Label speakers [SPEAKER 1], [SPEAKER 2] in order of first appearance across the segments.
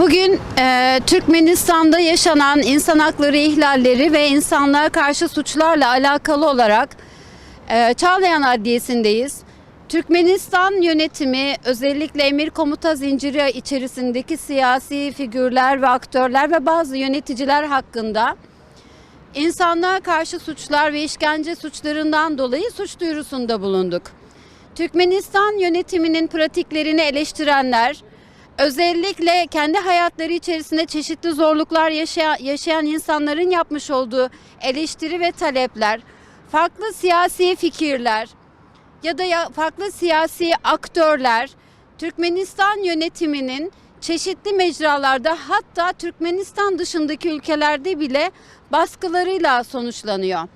[SPEAKER 1] Bugün e, Türkmenistan'da yaşanan insan hakları ihlalleri ve insanlığa karşı suçlarla alakalı olarak e, Çağlayan Adliyesi'ndeyiz. Türkmenistan yönetimi özellikle emir komuta zinciri içerisindeki siyasi figürler ve aktörler ve bazı yöneticiler hakkında insanlığa karşı suçlar ve işkence suçlarından dolayı suç duyurusunda bulunduk. Türkmenistan yönetiminin pratiklerini eleştirenler, özellikle kendi hayatları içerisinde çeşitli zorluklar yaşayan, yaşayan insanların yapmış olduğu eleştiri ve talepler, farklı siyasi fikirler ya da farklı siyasi aktörler Türkmenistan yönetiminin çeşitli mecralarda hatta Türkmenistan dışındaki ülkelerde bile baskılarıyla sonuçlanıyor.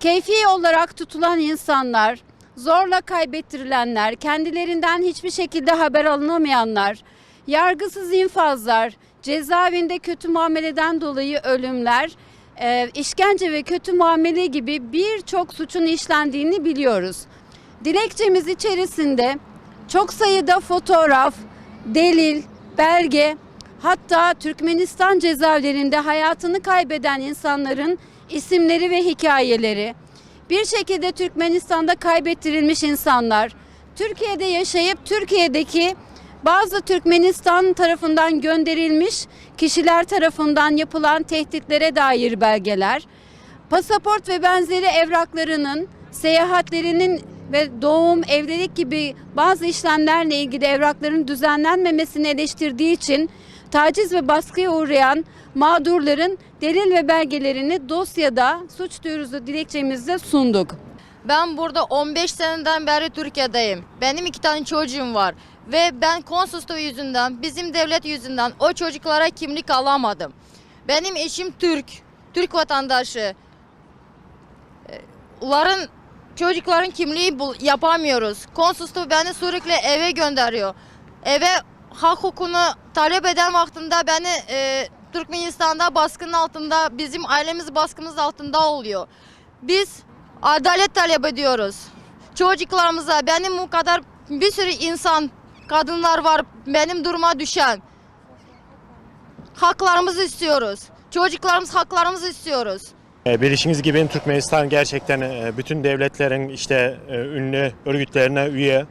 [SPEAKER 1] Keyfi olarak tutulan insanlar, zorla kaybettirilenler, kendilerinden hiçbir şekilde haber alınamayanlar, yargısız infazlar, cezaevinde kötü muameleden dolayı ölümler, e, işkence ve kötü muamele gibi birçok suçun işlendiğini biliyoruz. Dilekçemiz içerisinde çok sayıda fotoğraf, delil, belge, hatta Türkmenistan cezaevlerinde hayatını kaybeden insanların isimleri ve hikayeleri, bir şekilde Türkmenistan'da kaybettirilmiş insanlar, Türkiye'de yaşayıp Türkiye'deki bazı Türkmenistan tarafından gönderilmiş kişiler tarafından yapılan tehditlere dair belgeler, pasaport ve benzeri evraklarının, seyahatlerinin ve doğum, evlilik gibi bazı işlemlerle ilgili evrakların düzenlenmemesini eleştirdiği için taciz ve baskıya uğrayan mağdurların delil ve belgelerini dosyada suç duyurusu dilekçemizde sunduk.
[SPEAKER 2] Ben burada 15 seneden beri Türkiye'deyim. Benim iki tane çocuğum var. Ve ben konsolosluğu yüzünden, bizim devlet yüzünden o çocuklara kimlik alamadım. Benim eşim Türk, Türk vatandaşı. Ee, Onların çocukların kimliği yapamıyoruz. Konsolosluğu beni sürekli eve gönderiyor. Eve hak hukukunu talep eden vaktinde beni e, Türkmenistan'da baskının altında, bizim ailemiz baskımız altında oluyor. Biz adalet talep ediyoruz. Çocuklarımıza benim bu kadar bir sürü insan, kadınlar var benim duruma düşen. Haklarımızı istiyoruz. Çocuklarımız haklarımızı istiyoruz.
[SPEAKER 3] E, Bildiğiniz gibi Türkmenistan gerçekten e, bütün devletlerin işte e, ünlü örgütlerine üye.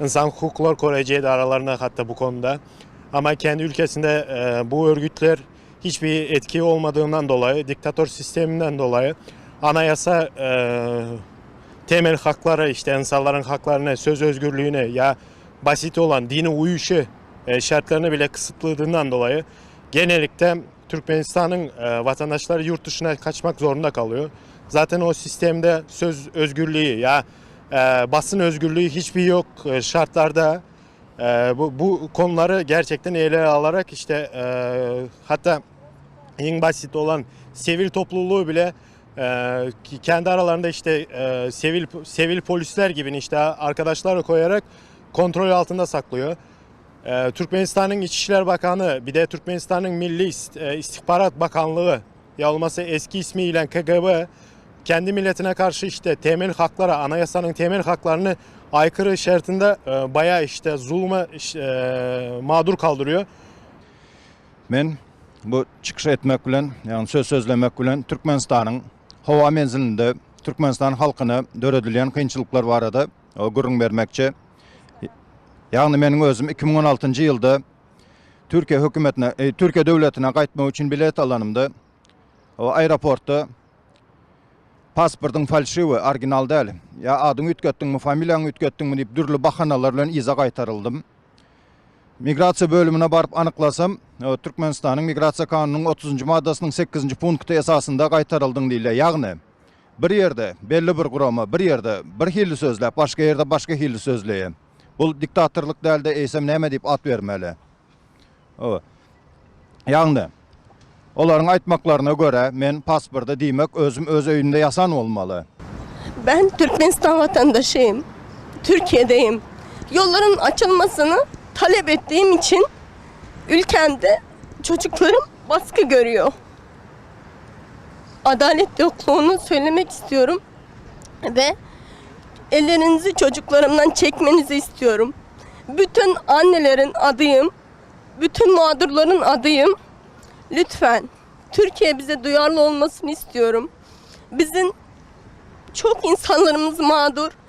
[SPEAKER 3] İnsan hukuklar koruyucu da aralarına hatta bu konuda. Ama kendi ülkesinde bu örgütler hiçbir etki olmadığından dolayı, diktatör sisteminden dolayı anayasa e, temel hakları işte insanların haklarını, söz özgürlüğüne ya basit olan dini uyuşu e, şartlarını bile kısıtladığından dolayı genellikle Türkmenistan'ın e, vatandaşları yurt dışına kaçmak zorunda kalıyor. Zaten o sistemde söz özgürlüğü ya e, basın özgürlüğü hiçbir yok e, şartlarda. E, bu, bu konuları gerçekten ele alarak işte e, hatta en basit olan sivil topluluğu bile e, ki- kendi aralarında işte e, sivil sivil polisler gibi işte arkadaşlarla koyarak kontrol altında saklıyor. Ee, Türkmenistan'ın İçişler Bakanı bir de Türkmenistan'ın Milli e, İstihbarat Bakanlığı ya olması eski ismiyle KGB kendi milletine karşı işte temel haklara, anayasanın temel haklarını aykırı şartında e, bayağı işte zulme e, mağdur kaldırıyor.
[SPEAKER 4] Men bu çıkış etmek bilen, yani söz sözlemek bilen Türkmenistan'ın hava menzilinde Türkmenistan halkına döredilen kıyınçılıklar var adı. O gurrun vermekçe. Yani menin özüm 2016 yılda Türkiye hükümetine, e, Türkiye devletine qaytmak için bilet alanımda o aeroportta pasportun falşivi, orijinal değil. Ya adın ütgettin mi, familyan ütgettin mi deyip dürlü bahanalarla iza qaytarıldım. Migrasiya bölümüne barıp anıklasam, o Türkmenistan'ın migrasiya kanunun 30. maddasının 8. punktu esasında qaytarıldın diyle. Yani bir yerde belli bir kurama, bir yerde bir hilli sözlep, başka yerde başka hilli sözleyem. Bu diktatörlük değil de eysem neme deyip at vermeli. O. Yani onların aytmaklarına göre men pasporda demek özüm öz öyünde yasan olmalı.
[SPEAKER 5] Ben Türkmenistan vatandaşıyım. Türkiye'deyim. Yolların açılmasını talep ettiğim için ülkemde çocuklarım baskı görüyor. Adalet yokluğunu söylemek istiyorum ve ellerinizi çocuklarımdan çekmenizi istiyorum. Bütün annelerin adıyım. bütün mağdurların adıyım. Lütfen Türkiye bize duyarlı olmasını istiyorum. Bizim çok insanlarımız mağdur.